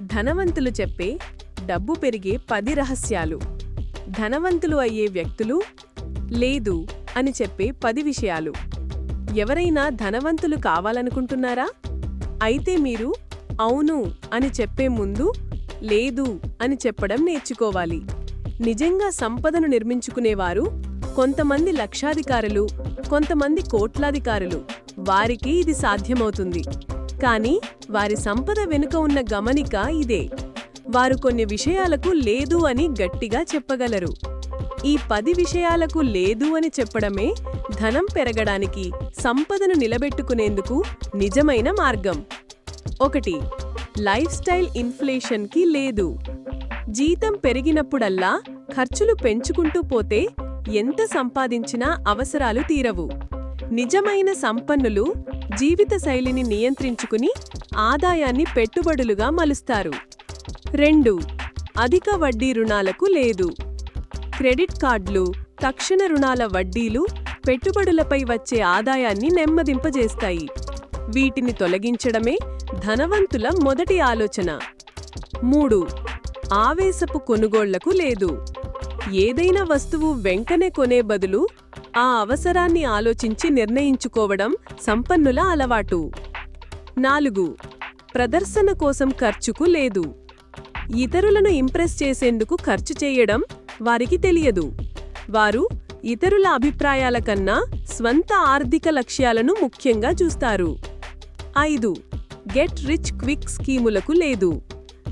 ధనవంతులు చెప్పే డబ్బు పెరిగే పది రహస్యాలు. ధనవంతులు అయ్యే వ్యక్తులు లేదు అని చెప్పే పది విషయాలు. ఎవరైనా ధనవంతులు కావాలనుకుంటున్నారా? అయితే మీరు అవును అని చెప్పే ముందు లేదు అని చెప్పడం నేర్చుకోవాలి. నిజంగా సంపదను నిర్మించుకునేవారు కొంతమంది లక్షాధికారులు కొంతమంది కోట్లాధికారులు. వారికి ఇది సాధ్యమవుతుంది. కానీ వారి సంపద వెనుక ఉన్న గమనిక ఇదే. వారు కొన్ని విషయాలకు లేదు అని గట్టిగా చెప్పగలరు. ఈ పది విషయాలకు లేదు అని చెప్పడమే ధనం పెరగడానికి సంపదను నిలబెట్టుకునేందుకు నిజమైన మార్గం. ఒకటి లైఫ్ స్టైల్ ఇన్ఫ్లేషన్కి లేదు. జీతం పెరిగినప్పుడల్లా ఖర్చులు పెంచుకుంటూ పోతే ఎంత సంపాదించినా అవసరాలు తీరవు. నిజమైన సంపన్నులు జీవిత శైలిని నియంత్రించుకుని ఆదాయాన్ని పెట్టుబడులుగా మలుస్తారు. రెండు అధిక వడ్డీ రుణాలకు లేదు. క్రెడిట్ కార్డులు తక్షణ రుణాల వడ్డీలు పెట్టుబడులపై వచ్చే ఆదాయాన్ని నెమ్మదింపజేస్తాయి. వీటిని తొలగించడమే ధనవంతుల మొదటి ఆలోచన. మూడు ఆవేశపు కొనుగోళ్ళకు లేదు. ఏదైనా వస్తువు వెంటనే కొనే బదులు ఆ అవసరాన్ని ఆలోచించి నిర్ణయించుకోవడం సంపన్నుల అలవాటు. నాలుగు. ప్రదర్శన కోసం ఖర్చుకు లేదు. ఇతరులను ఇంప్రెస్ చేసేందుకు ఖర్చు చేయడం వారికి తెలియదు. వారు ఇతరుల అభిప్రాయాల కన్నా స్వంత ఆర్థిక లక్ష్యాలను ముఖ్యంగా చూస్తారు. ఐదు. గెట్ రిచ్ క్విక్ స్కీములకు లేదు.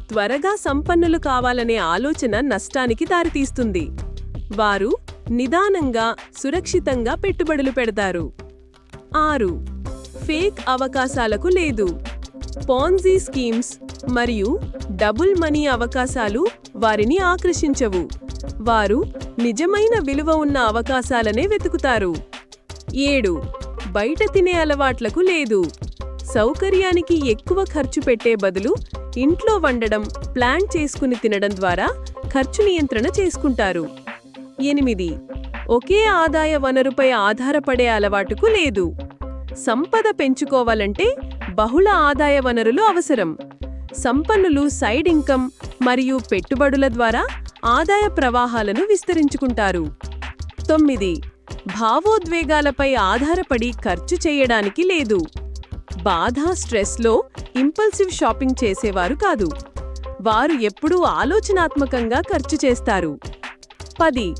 త్వరగా సంపన్నులు కావాలనే ఆలోచన నష్టానికి దారితీస్తుంది. వారు నిదానంగా సురక్షితంగా పెట్టుబడులు పెడతారు. ఆరు. ఫేక్ అవకాశాలకు లేదు. పాన్జీ స్కీమ్స్ మరియు డబుల్ మనీ అవకాశాలు వారిని ఆకర్షించవు. వారు నిజమైన విలువ ఉన్న అవకాశాలనే వెతుకుతారు. ఏడు. బయట తినే అలవాట్లకు లేదు. సౌకర్యానికి ఎక్కువ ఖర్చు పెట్టే బదులు ఇంట్లో వండడం ప్లాన్ చేసుకుని తినడం ద్వారా ఖర్చు నియంత్రణ చేసుకుంటారు. ఎనిమిది. ఒకే ఆదాయ వనరుపై ఆధారపడే అలవాటుకు లేదు. సంపద పెంచుకోవాలంటే బహుళ ఆదాయ వనరులు అవసరం. సంపన్నులు సైడ్ ఇన్కమ్ మరియు పెట్టుబడుల ద్వారా ఆదాయ ప్రవాహాలను విస్తరించుకుంటారు. తొమ్మిది. భావోద్వేగాలపై ఆధారపడి ఖర్చు చేయడానికి లేదు. బాధ స్ట్రెస్లో ఇంపల్సివ్ షాపింగ్ చేసేవారు కాదు. వారు ఎప్పుడూ ఆలోచనాత్మకంగా ఖర్చు చేస్తారు. పది.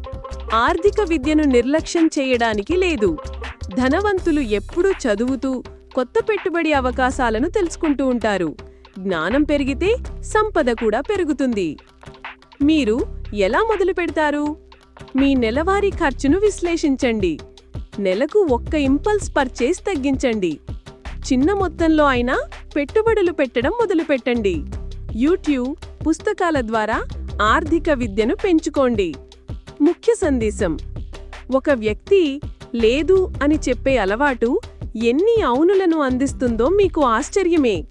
ఆర్థిక విద్యను నిర్లక్ష్యం చేయడానికి లేదు. ధనవంతులు ఎప్పుడూ చదువుతూ కొత్త పెట్టుబడి అవకాశాలను తెలుసుకుంటూ ఉంటారు. జ్ఞానం పెరిగితే సంపద కూడా పెరుగుతుంది. మీరు ఎలా మొదలు పెడతారు? మీ నెలవారీ ఖర్చును విశ్లేషించండి. నెలకు ఒక్క ఇంపల్స్ పర్చేస్ తగ్గించండి. చిన్న మొత్తంలో అయినా పెట్టుబడులు పెట్టడం మొదలుపెట్టండి యూట్యూబ్ పుస్తకాల ద్వారా ఆర్థిక విద్యను పెంచుకోండి. ముఖ్య సందేశం. ఒక వ్యక్తి లేదు అని చెప్పే అలవాటు ఎన్ని అవునులను అందిస్తుందో మీకు ఆశ్చర్యమే.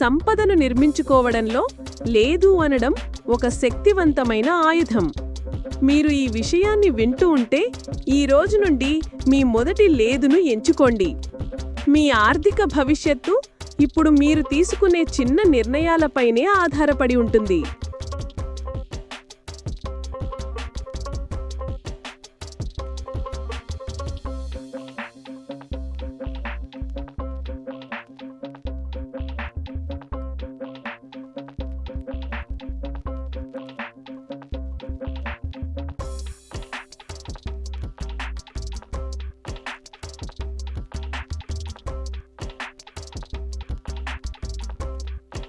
సంపదను నిర్మించుకోవడంలో లేదు అనడం ఒక శక్తివంతమైన ఆయుధం. మీరు ఈ విషయాన్ని వింటూ ఉంటే ఈ రోజు నుండి మీ మొదటి లేదును ఎంచుకోండి. మీ ఆర్థిక భవిష్యత్తు ఇప్పుడు మీరు తీసుకునే చిన్న నిర్ణయాలపైనే ఆధారపడి ఉంటుంది.